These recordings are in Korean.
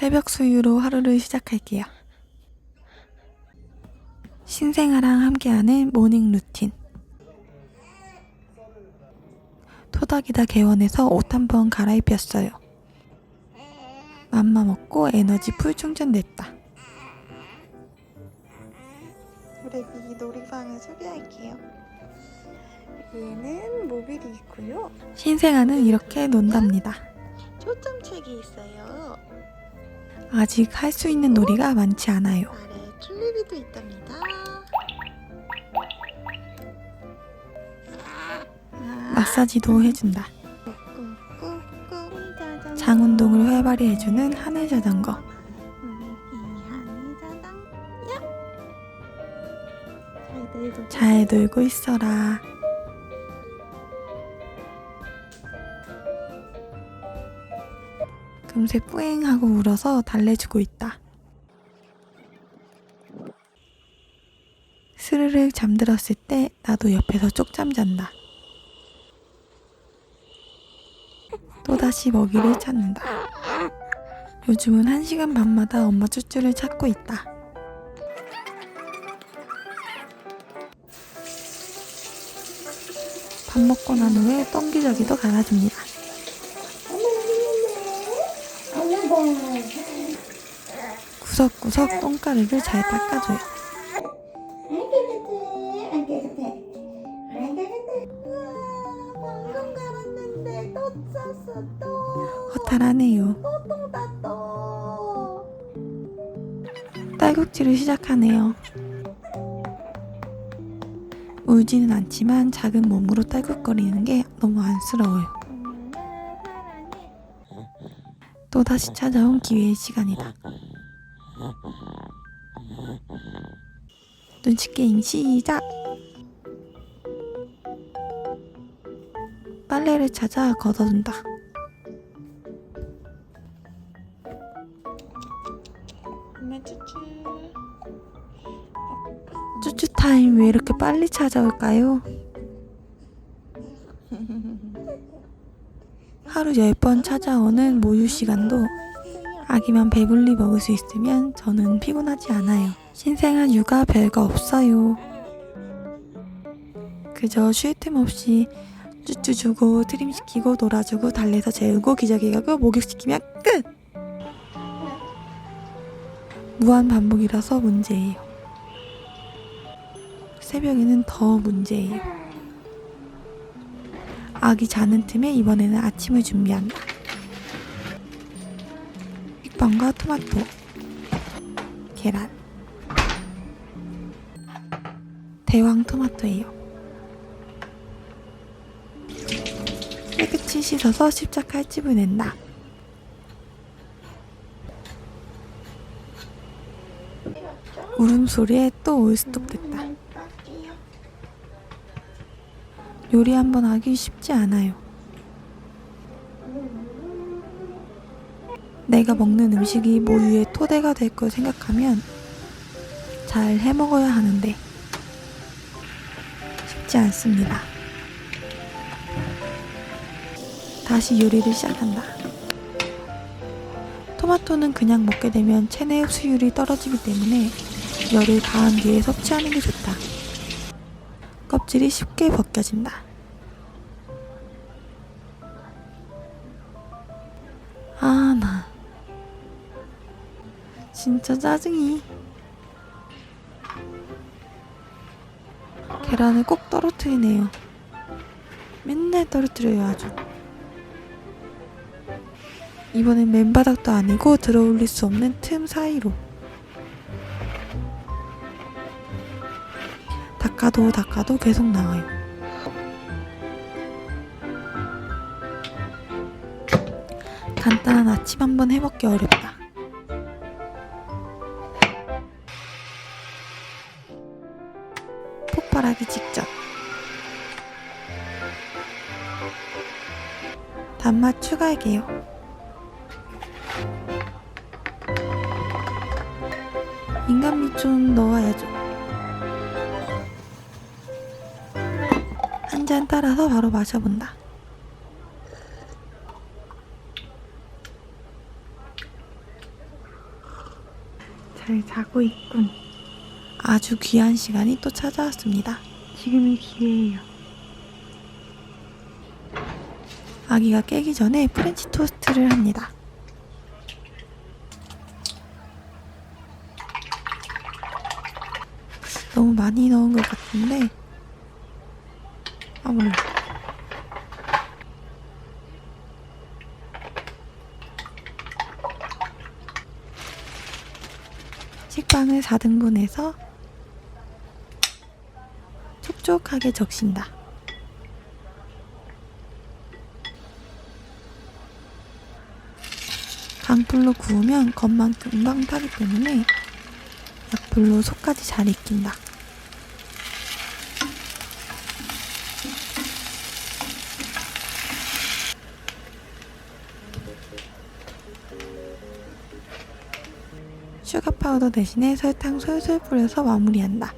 새벽 수유로 하루를 시작할게요. 신생아랑 함께하는 모닝 루틴. 토닥이다 개원해서 옷 한 번 갈아입혔어요. 맘마 먹고 에너지 풀 충전됐다. 우리 미 놀이방을 소개할게요. 얘는 모빌이 있고요. 신생아는 이렇게 논답니다. 초점책이 있어요. 아직 할 수 있는 놀이가 많지 않아요. 아래 튤립이도 있답니다. 마사지도 해준다. 장 운동을 활발히 해주는 하늘 자전거. 잘 놀고 있어라. 금세 뿌앵하고 울어서 달래주고 있다. 스르륵 잠들었을 때 나도 옆에서 쪽잠 잔다. 또다시 먹이를 찾는다. 요즘은 한 시간 반마다 엄마 쭈쭈를 찾고 있다. 밥 먹고 난 후에 똥기저귀도 갈아줍니다. 구석구석 똥가루를 잘 닦아줘요. 또 또. 허탈하네요. 또. 딸꾹질을 시작하네요. 울지는 않지만 작은 몸으로 딸꾹거리는 게 너무 안쓰러워요. 또 다시 찾아온 기회의 시간이다. 눈치 게임 시작! 빨래를 찾아 걷어둔다. 쭈쭈 타임 왜 이렇게 빨리 찾아올까요? 하루 10번 찾아오는 모유 시간도 아기만 배불리 먹을 수 있으면 저는 피곤하지 않아요. 신생아 육아 별거 없어요. 그저 쉴 틈 없이 쭈쭈 주고 트림 시키고 놀아주고 달래서 재우고 기저귀 가고 목욕시키면 끝! 무한 반복이라서 문제예요. 새벽에는 더 문제예요. 아기 자는 틈에 이번에는 아침을 준비한다. 식빵과 토마토, 계란, 대왕 토마토예요. 깨끗이 씻어서 십자 칼집을 낸다. 울음소리에 또 올스톱 됐다. 요리 한번 하기 쉽지 않아요. 내가 먹는 음식이 모유의 토대가 될 걸 생각하면 잘 해먹어야 하는데 쉽지 않습니다. 다시 요리를 시작한다. 토마토는 그냥 먹게 되면 체내 흡수율이 떨어지기 때문에 열을 가한 뒤에 섭취하는 게 좋다. 껍질이 쉽게 벗겨진다. 아, 나. 진짜 짜증이. 계란을 꼭 떨어뜨리네요. 맨날 떨어뜨려요, 아주. 이번엔 맨바닥도 아니고 들어올릴 수 없는 틈 사이로. 닦아도 닦아도 계속 나와요. 간단한 아침 한번 해먹기 어렵다. 폭발하기 직전. 단맛 추가할게요. 인간미 좀 넣어야죠. 한 잔 따라서 바로 마셔본다. 잘 자고 있군. 아주 귀한 시간이 또 찾아왔습니다. 지금이 기회예요. 아기가 깨기 전에 프렌치 토스트를 합니다. 너무 많이 넣은 것 같은데 아 몰라 식빵을 4등분해서 촉촉하게 적신다. 강불로 구우면 겉만 금방 타기 때문에 약불로 속까지 잘 익힌다. 슈가 파우더 대신에 설탕 솔솔 뿌려서 마무리한다.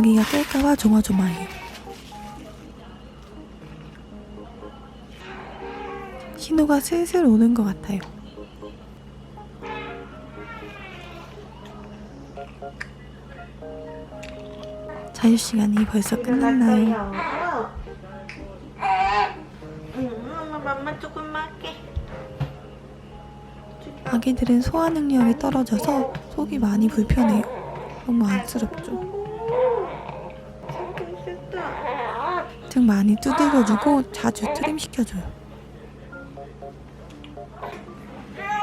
아기가 깰까봐 조마조마해. 신호가 슬슬 오는 것 같아요. 자유 시간이 벌써 끝났나요? 엄마 맘만 조금만 할게. 아기들은 소화 능력이 떨어져서 속이 많이 불편해요. 너무 안쓰럽죠. 등 많이 두들겨주고 자주 트림 시켜줘요.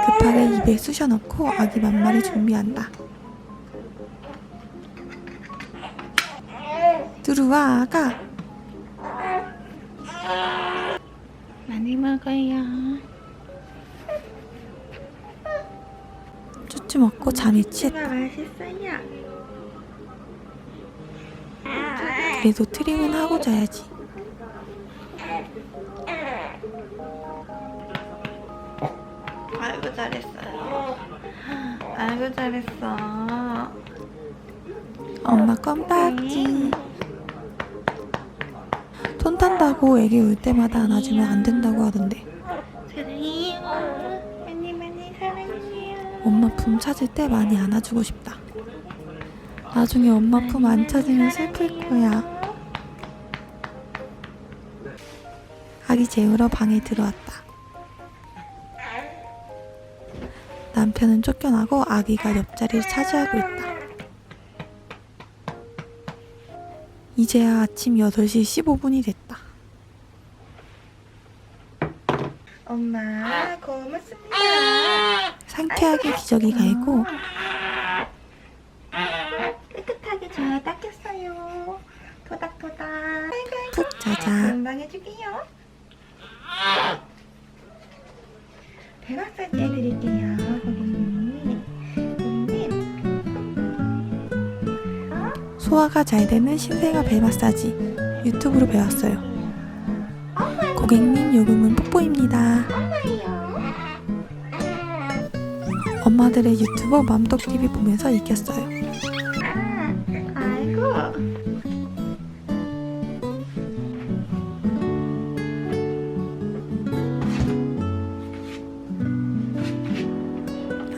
급하게 입에 쑤셔 넣고 아기 맘마를 준비한다. 들어와 아가. 많이 먹어요. 쭈쭈 먹고 잠이 취했다. 그래도 트림은 하고 자야지. 아이고 잘했어요. 아이고 잘했어. 엄마 껌딱지. 손 탄다고 애기 울 때마다 안아주면 안 된다고 하던데. 사랑해요. 많이 많이 사랑해요. 엄마 품 찾을 때 많이 안아주고 싶다. 나중에 엄마 품 안 찾으면 슬플 거야. 아기 재우러 방에 들어왔다. 남편은 쫓겨나고 아기가 옆자리를 차지하고 있다. 이제야 아침 8시 15분이 됐다. 엄마 고맙습니다. 상쾌하게 기저귀 갈고 깨끗하게 잘 닦였어요. 아이고. 푹 자자. 금방 해줄게요. 배 마사지 해드릴게요, 소화가 잘 되는 신생아 배 마사지 유튜브로 배웠어요. 고객님 요금은 뽀뽀입니다. 엄마들의 유튜버 맘떡TV 보면서 이겼어요. 아, 아이고.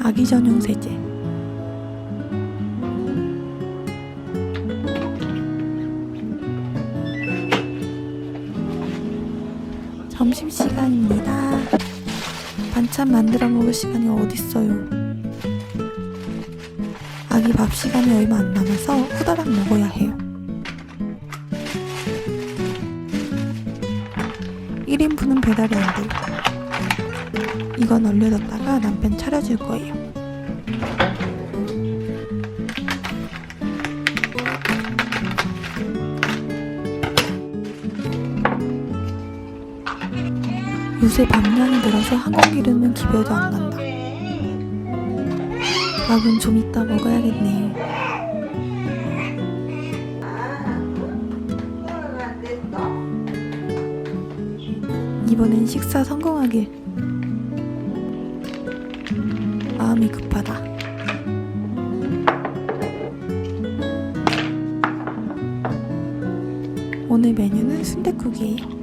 아기 전용 세제. 점심시간입니다. 반찬 만들어 먹을 시간이 어딨어요. 아기 밥 시간이 얼마 안 남아서 후다닥 먹어야 해요. 1인분은 배달이 안 돼요. 이건 얼려뒀다가 남편 차려줄 거예요. 요새 밥량이 늘어서 한 공기로는 기별도 안 간다. 밥은 좀 이따 먹어야겠네요. 이번엔 식사 성공하길. 마음이 급하다. 오늘 메뉴는 순댓국이에요.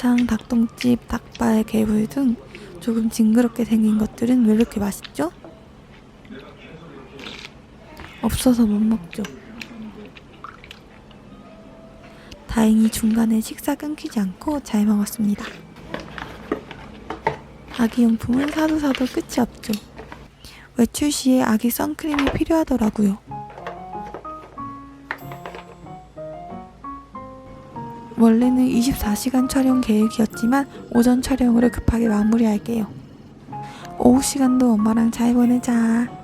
곱창, 닭똥집, 닭발, 개불 등 조금 징그럽게 생긴 것들은 왜 이렇게 맛있죠? 없어서 못 먹죠. 다행히 중간에 식사 끊기지 않고 잘 먹었습니다. 아기 용품은 사도 사도 끝이 없죠. 외출 시에 아기 선크림이 필요하더라고요. 원래는 24시간 촬영 계획이었지만 오전 촬영으로 급하게 마무리할게요. 오후 시간도 엄마랑 잘 보내자.